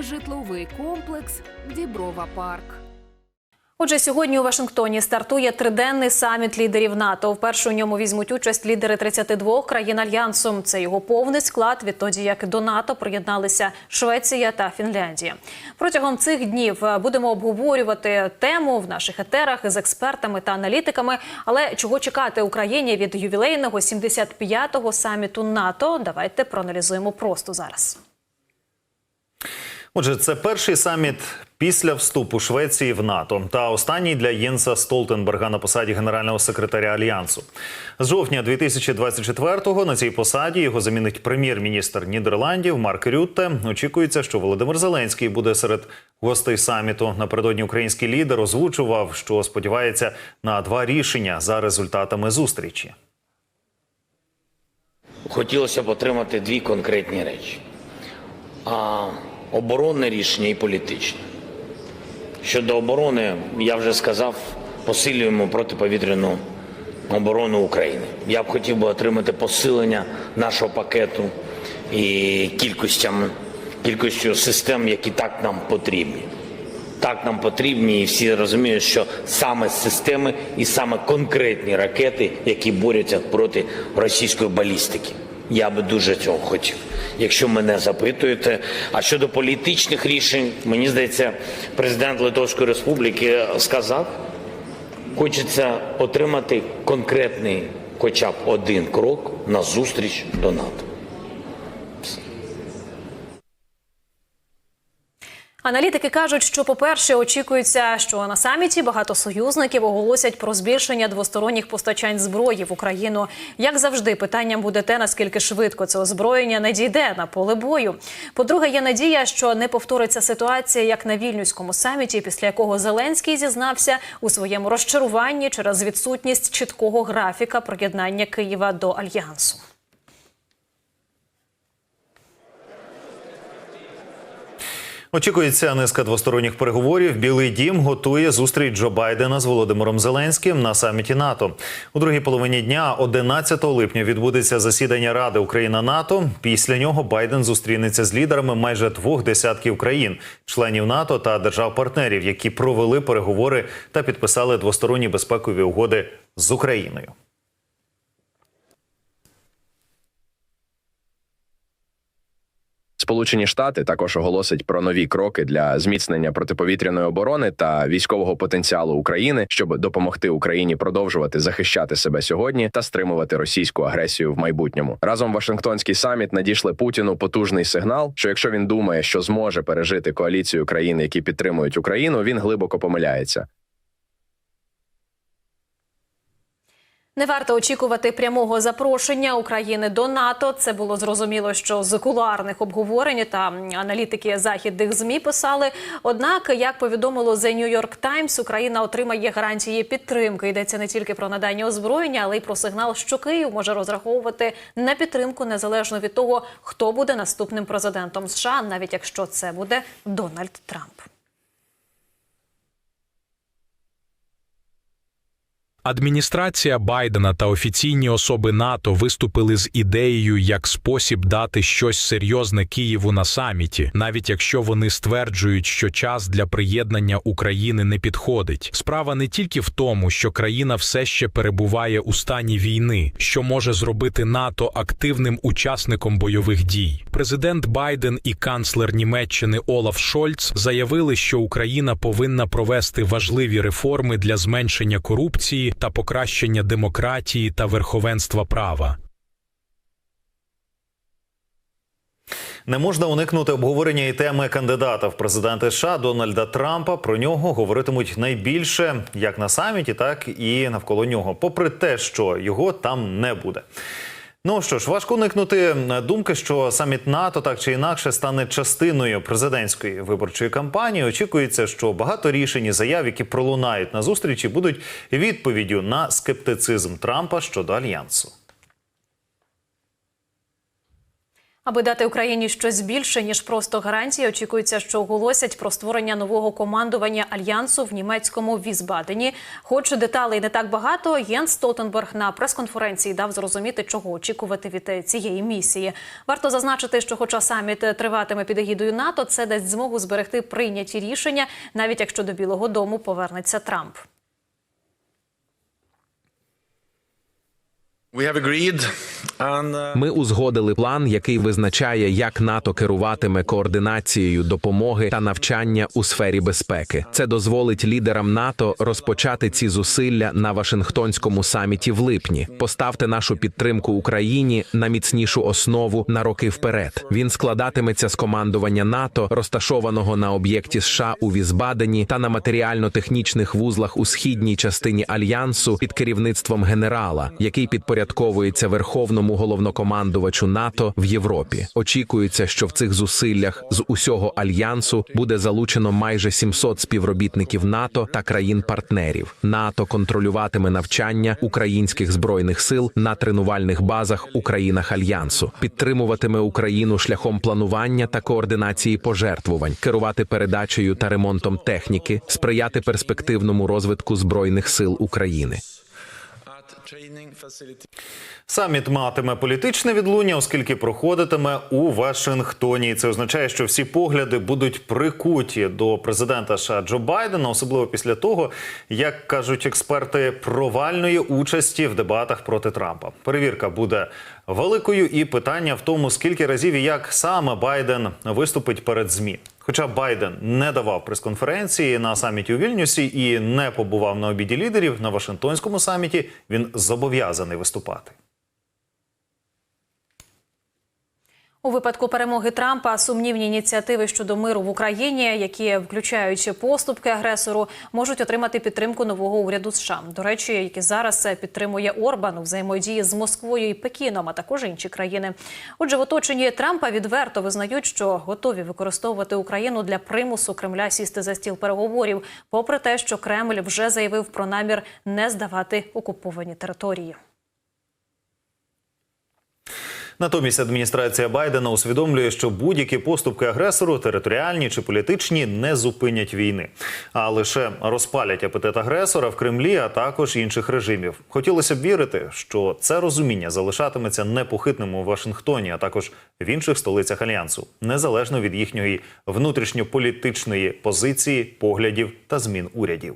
житловий комплекс Діброва Парк. Отже, сьогодні у Вашингтоні стартує триденний саміт лідерів НАТО. Вперше у ньому візьмуть участь лідери 32 країн альянсу. Це його повний склад. Відтоді як до НАТО приєдналися Швеція та Фінляндія. Протягом цих днів е, будемо обговорювати тему в наших етерах з експертами та аналітиками. Але чого чекати Україні від ювілейного 75-го саміту НАТО? Давайте проаналізуємо просто зараз. Отже, це перший саміт після вступу Швеції в НАТО та останній для Єнса Столтенберга на посаді генерального секретаря альянсу. З жовтня 2024-го на цій посаді його замінить прем'єр-міністр Нідерландів Марк Рютте. Очікується, що Володимир Зеленський буде серед гостей саміту. Напередодні український лідер озвучував, що сподівається на два рішення за результатами зустрічі. Хотілося б отримати дві конкретні речі: а, оборонне рішення і політичне. Щодо оборони, я вже сказав, посилюємо протиповітряну оборону України. Я б хотів би отримати посилення нашого пакету і кількостям, кількістю систем, які так нам потрібні. Так нам потрібні, і всі розуміють, що саме системи і саме конкретні ракети, які борються проти російської балістики. Я би дуже цього хотів. Якщо мене запитуєте, а щодо політичних рішень, мені здається, президент Литовської Республіки сказав, хочеться отримати конкретний, хоча б один крок на зустріч до НАТО. Аналітики кажуть, що, по-перше, очікується, що на саміті багато союзників оголосять про збільшення двосторонніх постачань зброї в Україну. Як завжди, питанням буде те, наскільки швидко це озброєння не дійде на поле бою. По-друге, є надія, що не повториться ситуація, як на вільнюському саміті, після якого Зеленський зізнався у своєму розчаруванні через відсутність чіткого графіка приєднання Києва до альянсу. Очікується низка двосторонніх переговорів. Білий дім готує зустріч Джо Байдена з Володимиром Зеленським на саміті НАТО. У другій половині дня, 11 липня, відбудеться засідання Ради Україна НАТО. Після нього Байден зустрінеться з лідерами майже двох десятків країн, членів НАТО та держав-партнерів, які провели переговори та підписали двосторонні безпекові угоди з Україною. Сполучені Штати також оголосять про нові кроки для зміцнення протиповітряної оборони та військового потенціалу України, щоб допомогти Україні продовжувати захищати себе сьогодні та стримувати російську агресію в майбутньому. Разом Вашингтонський саміт надійшли Путіну потужний сигнал, що якщо він думає, що зможе пережити коаліцію країн, які підтримують Україну, він глибоко помиляється. Не варто очікувати прямого запрошення України до НАТО. Це було зрозуміло, що з кулуарних обговорень та аналітики західних змі писали. Однак, як повідомило The New York Times, Україна отримає гарантії підтримки. Йдеться не тільки про надання озброєння, але й про сигнал, що Київ може розраховувати на підтримку незалежно від того, хто буде наступним президентом США, навіть якщо це буде Дональд Трамп. Адміністрація Байдена та офіційні особи НАТО виступили з ідеєю як спосіб дати щось серйозне Києву на саміті, навіть якщо вони стверджують, що час для приєднання України не підходить. Справа не тільки в тому, що країна все ще перебуває у стані війни, що може зробити НАТО активним учасником бойових дій. Президент Байден і канцлер Німеччини Олаф Шольц заявили, що Україна повинна провести важливі реформи для зменшення корупції та покращення демократії та верховенства права. Не можна уникнути обговорення і теми кандидата в президенти США Дональда Трампа. Про нього говоритимуть найбільше як на саміті, так і навколо нього, попри те, що його там не буде. Ну що ж, важко уникнути думки, що саміт НАТО так чи інакше стане частиною президентської виборчої кампанії. Очікується, що багато рішень і заяв, які пролунають на зустрічі, будуть відповіддю на скептицизм Трампа щодо альянсу. Аби дати Україні щось більше ніж просто гарантії, очікується, що оголосять про створення нового командування альянсу в німецькому Візбадені. Хоч деталей не так багато, Єнс Столтенберг на прес-конференції дав зрозуміти, чого очікувати від е, цієї місії. Варто зазначити, що, хоча саміт е, триватиме під егідою НАТО, це дасть змогу зберегти прийняті рішення, навіть якщо до Білого Дому повернеться Трамп. We have agreed Ми узгодили план, який визначає, як НАТО керуватиме координацією допомоги та навчання у сфері безпеки. Це дозволить лідерам НАТО розпочати ці зусилля на Вашингтонському саміті в липні. Поставте нашу підтримку Україні на міцнішу основу на роки вперед. Він складатиметься з командування НАТО, розташованого на об'єкті США у Візбадені та на матеріально-технічних вузлах у східній частині альянсу під керівництвом генерала, який підпорядковується верховному головнокомандувачу НАТО в Європі. Очікується, що в цих зусиллях з усього альянсу буде залучено майже 700 співробітників НАТО та країн-партнерів. НАТО контролюватиме навчання українських збройних сил на тренувальних базах у країнах альянсу, підтримуватиме Україну шляхом планування та координації пожертвувань, керувати передачею та ремонтом техніки, сприяти перспективному розвитку збройних сил України. Саміт матиме політичне відлуння, оскільки проходитиме у Вашингтоні. Це означає, що всі погляди будуть прикуті до президента США Джо Байдена, особливо після того, як кажуть експерти, провальної участі в дебатах проти Трампа. Перевірка буде великою, і питання в тому, скільки разів і як саме Байден виступить перед змі. Хоча Байден не давав прес-конференції на саміті у Вільнюсі і не побував на обіді лідерів на Вашингтонському саміті, він зобов'язаний виступати. У випадку перемоги Трампа сумнівні ініціативи щодо миру в Україні, які включають поступки агресору, можуть отримати підтримку нового уряду США. До речі, який зараз підтримує Орбан у взаємодії з Москвою і Пекіном, а також інші країни. Отже, в оточенні Трампа відверто визнають, що готові використовувати Україну для примусу Кремля сісти за стіл переговорів, попри те, що Кремль вже заявив про намір не здавати окуповані території. Натомість адміністрація Байдена усвідомлює, що будь-які поступки агресору, територіальні чи політичні, не зупинять війни, а лише розпалять апетит агресора в Кремлі, а також інших режимів. Хотілося б вірити, що це розуміння залишатиметься непохитним у Вашингтоні, а також в інших столицях альянсу, незалежно від їхньої внутрішньополітичної позиції, поглядів та змін урядів.